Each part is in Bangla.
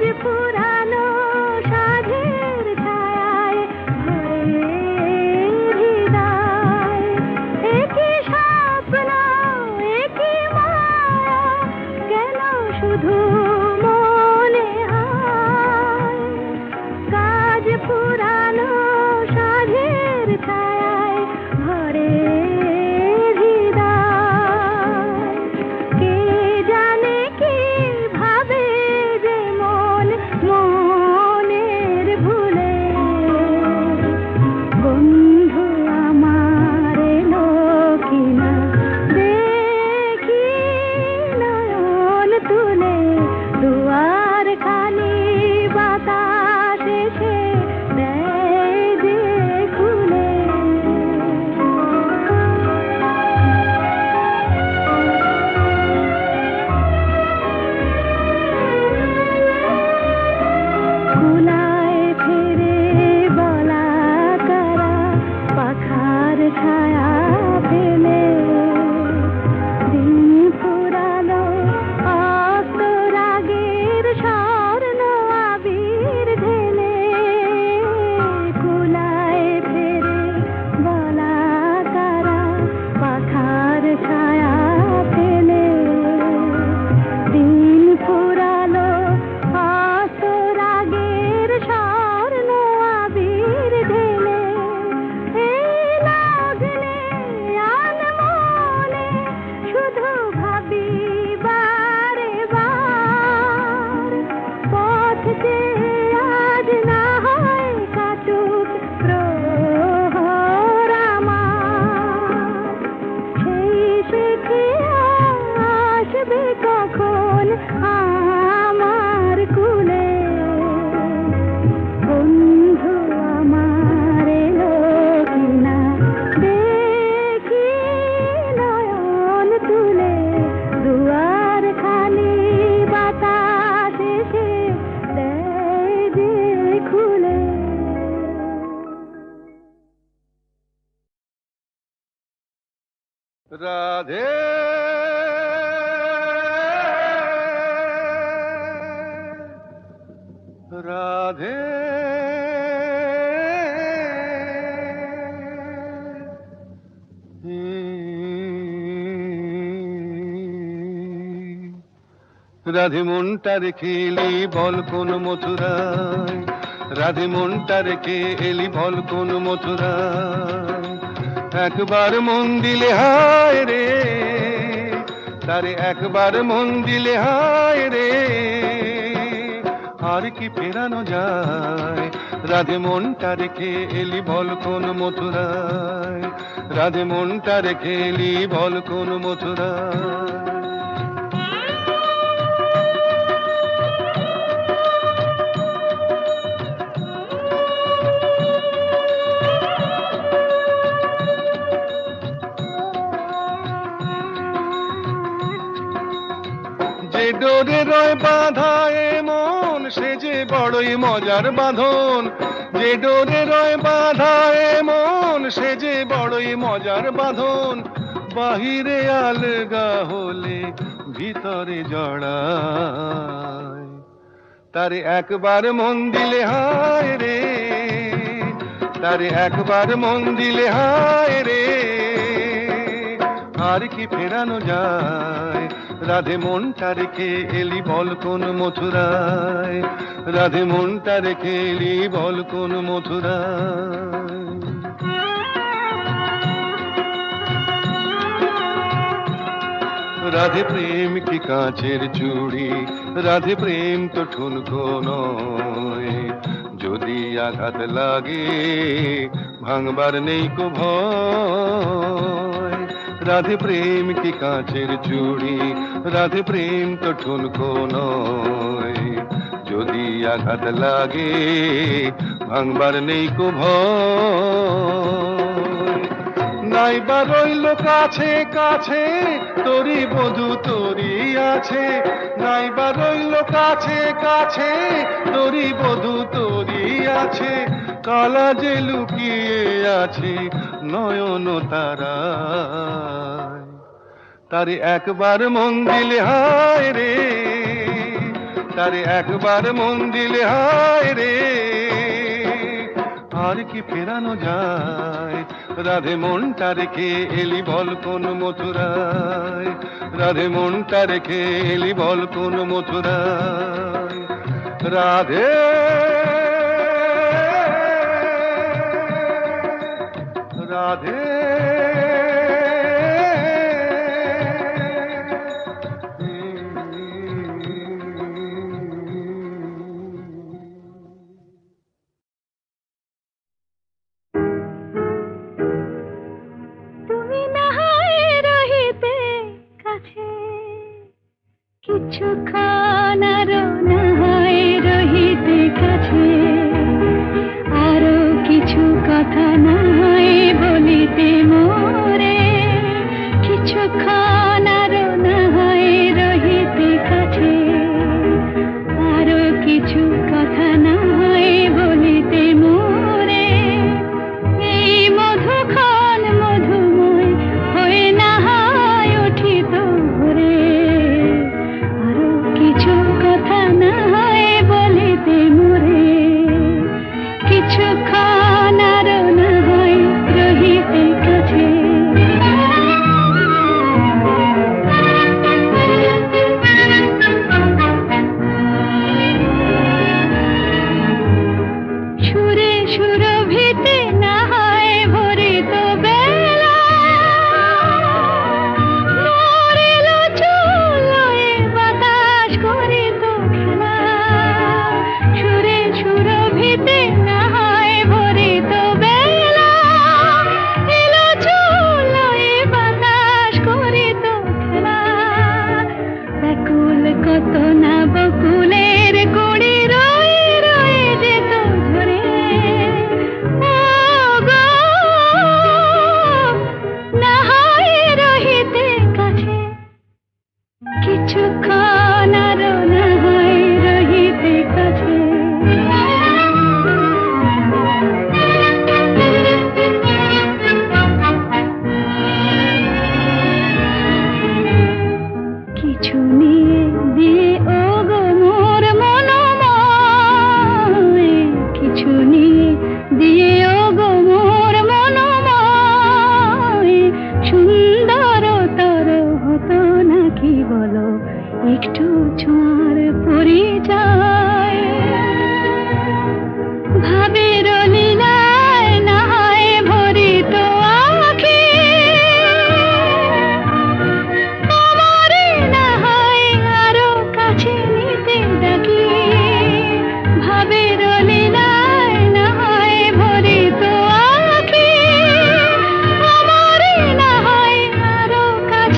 Tripura Radhe. Radhe. Radhe মনটা রেখে বল কোন মথুরায়। রাধে মনটা রেখে এলি বল কোন মথুরায়। একবার মন দিলে হায় রে, তারে একবার মন দিলে হায় রে। আর কি ফেরানো যায়, রাধে মনটা রেখে এলি বল কোন মথুরায়। রাধে মনটা রেখে এলি বল কোন মথুরায়। ডোরে রয় বাঁধা এ মন সে যে বড়ই মজার বাঁধন। যে ডোরে রয় বাঁধা এ মন সে যে বড়ই মজার বাঁধন। বাহিরে আলগা হলে ভিতরে জড়ায়। তারে একবার মন দিলে হায় রে, তারে একবার মন দিলে হায় রে। আর কি ফেরানো যায় রাধে মনটা রেখে এলি বল কোন মথুরায়? রাধে মনটা রেখে এলি বল কোন মথুরায়? রাধে প্রেম কি কাঁচের চুড়ি? রাধে প্রেম তো ঠুনকো নয়। যদি আঘাত লাগে, ভাঙবার নেই কো ভয়। রাধে প্রেম কি কাঁচের চুড়ি রাধে প্রেম তো ঠুনকো নয়। যদি আঘাত লাগে, ভাঙবার নেই কো ভয় নাইবা রইল কাছে কাছে, তোরি বধু তোরি আছে। নাইবা রইল কাছে কাছে, তোরি বধু তোরি আছে। কালা যে লুকিয়ে আছে নয়ন তারা তারে একবার মন দিলে হায় রে, তারে একবার মন দিলে হায় রে। আর কি ফেরানো যায় রাধে মনটা রেখে এলি বল কোন মথুরায়? রাধে মনটা রেখে এলি বল কোন মথুরায়? রাধে রাধে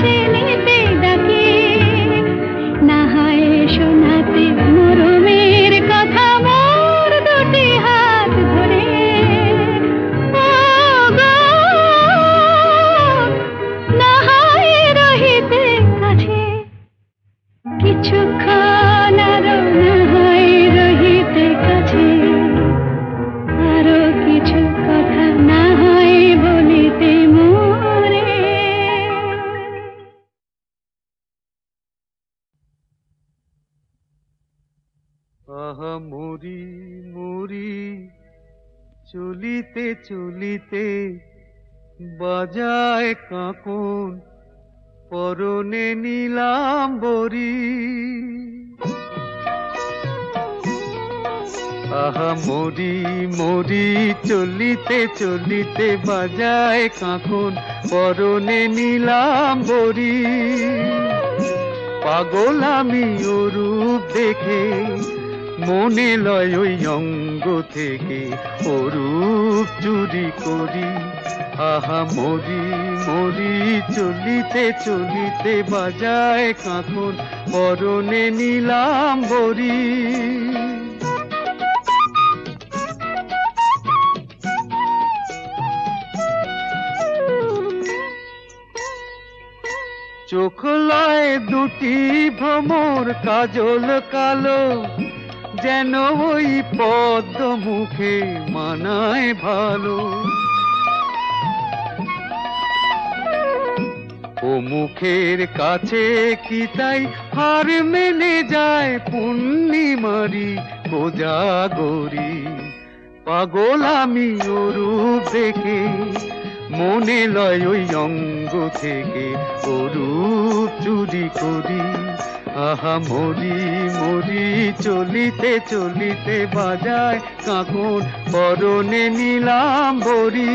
কাছে আহা মুরি মুরি চলিতে চলিতে বাজায় কাকন, পরনে নিলাম বরি আহা মরি মরি চলিতে চলিতে বাজায় কাকন, পরনে নিলাম বরি পাগল আমি ও রূপ দেখে মনে লয় ওই অঙ্গ থেকে ও রূপ চুরি করি। আহা, মরি মরি, চলিতে চলিতে বাজায় কাকন পরনে নিলাম বরি। চোখ লয় দুটি ভ্রমর, কাজল কালো যেন ওই পদ্ম মুখে মানায় ভালো। ও মুখের কাছে কি তাই হার মেনে যায় পূর্ণিমারি কোজাগরি। পাগল আমি ও রূপ দেখে মনে লয় ওই অঙ্গ থেকে ও রূপ চুরি করি। আহা, মরি মরি, চলিতে চলিতে বাজায় কাকন পরনে নিলাম বরি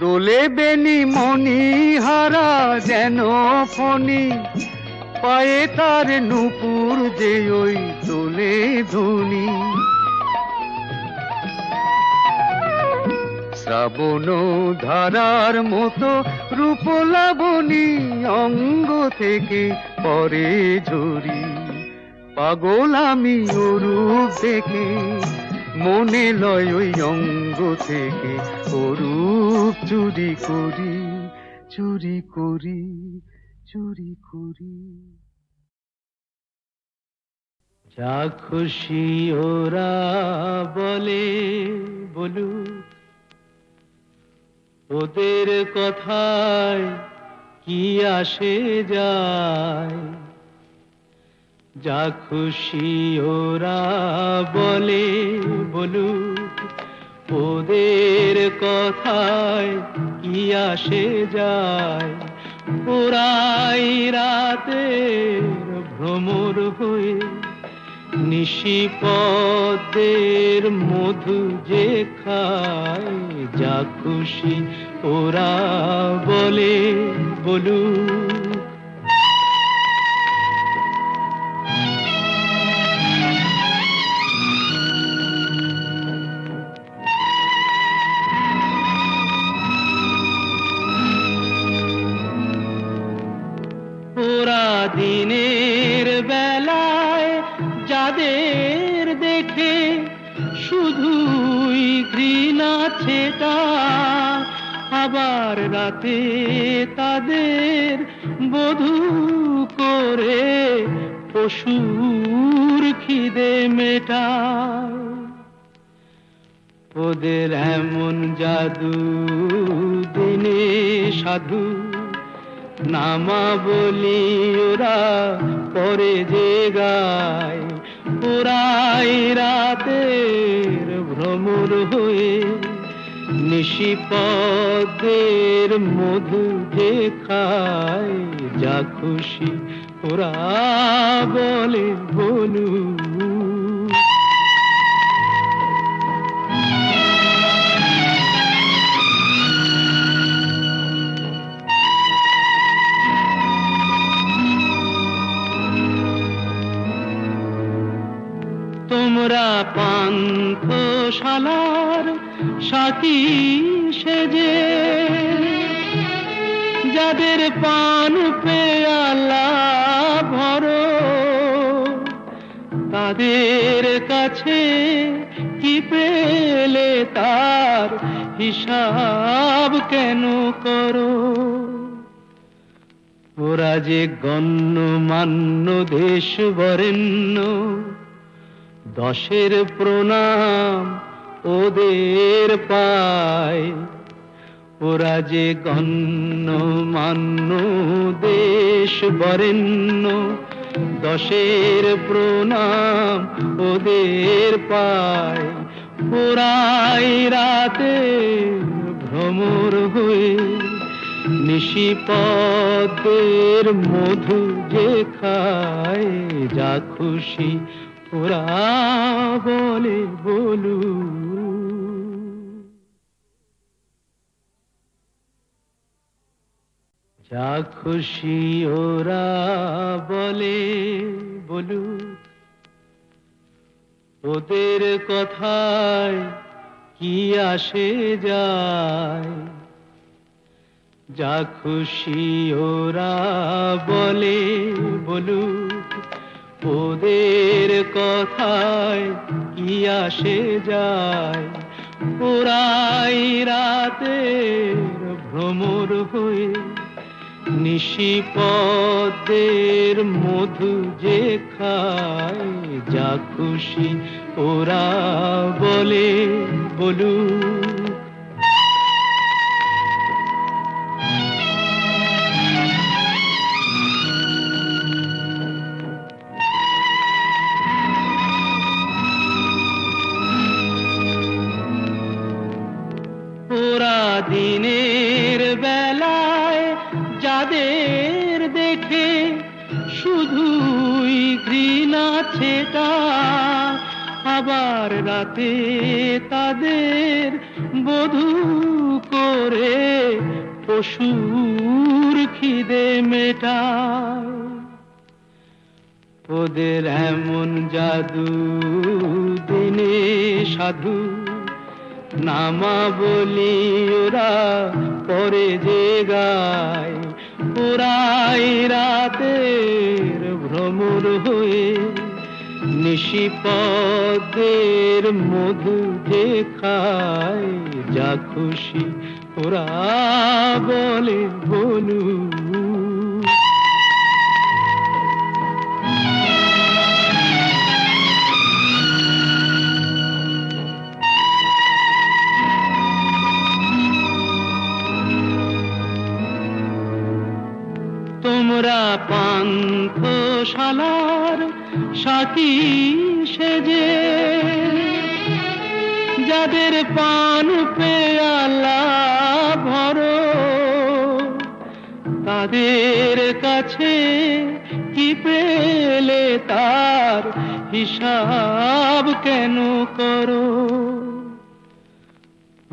দোলে বেনি মনি হারা যেন ফনি পায়ে তার নুপুর যে ওই দোলে ধুনি। শ্রাবণ ধারার মতো রূপ লাবণী অঙ্গ থেকে পরে ঝরি। পাগল আমি ও রূপ দেখে মনে লয় ওই অঙ্গ থেকে অরূপ চুরি করি চুরি করি চুরি করি। যা খুশি ওরা বলে, বলুক ওদের কথায় কি আসে যায়? যা খুশি ওরা বলে বলুক, ওদের কথায় কি আসে যায়? ওরাই রাতের ভ্রমর হয়ে নিশিপদের মধু যে খায় যা খুশি ওরা বলে বলুক। ছেটা আবার রাতে তাদের বধূ করে পশুর খিদে মেটা ওদের এমন জাদু, দিনে সাধু, নামা বলি ওরা পরে যে গায়। ওরাই রাতের ভ্রমর হয়ে নিশিপদের মধু যে খায় যা খুশি ওরা বলে বলু তোমরা পান্থশালার সাথী সেজে। যাদের পান পেয়ালা ভরো, তাদের কাছে কি পেলে তার হিসাব কেন করো? ওরা যে গণ্য মান্য দেশ বরেণ্য দশের প্রণাম ওদের পায়। ওরা যে গণ্য মান্য, দেশ বরেণ্য, দশের প্রণাম ওদের পায়। ওরাই রাতে ভ্রমর হয়ে নিশিপদের মধু যে খায়, যা খুশি ওরা বলে বলু। যা খুশি ওরা বলে বলু। ওদের কথায় কি আসে যায়? যা খুশি ওরা বলে বলুক ওদের কথায় কি আসে যায়? ওরাই রাতের ভ্রমর হয়ে নিশিপদের মধু যে খায়, যা খুশি ওরা বলে, বলুক। ছেটা আবার রাতে তাদের বধূ করে পশুর খিদে মেটায়। ওদের এমন জাদু, দিনে সাধু, নামা বলি ওরা পরে যে গায়। ওরাই রাতের ভ্রমর হয়ে নিশিপদের মধু দেখায় যা খুশি ওরা বলে বলু তোমরা পান্থশালার সাথী সেজে। যাদের পান পেয়ালা ভরো, তাদের কাছে কি পেলে তার হিসাব কেন করো?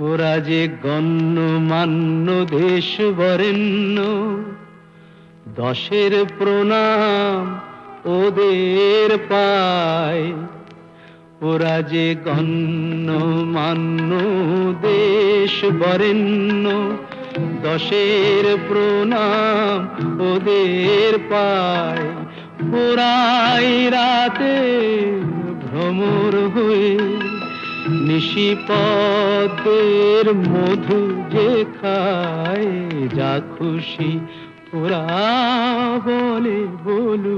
ওরা যে গণ্য মান্য দেশ বরেণ্য দশের প্রণাম ওদের পায়। ওরা যে গণ্য মান্য, দেশ বরেণ্য, দশের প্রণাম ওদের পায়। ওরাই রাতে ভ্রমর হয়ে নিশিপদের মধু যে খায়, যা খুশি ওরা বলে বলু।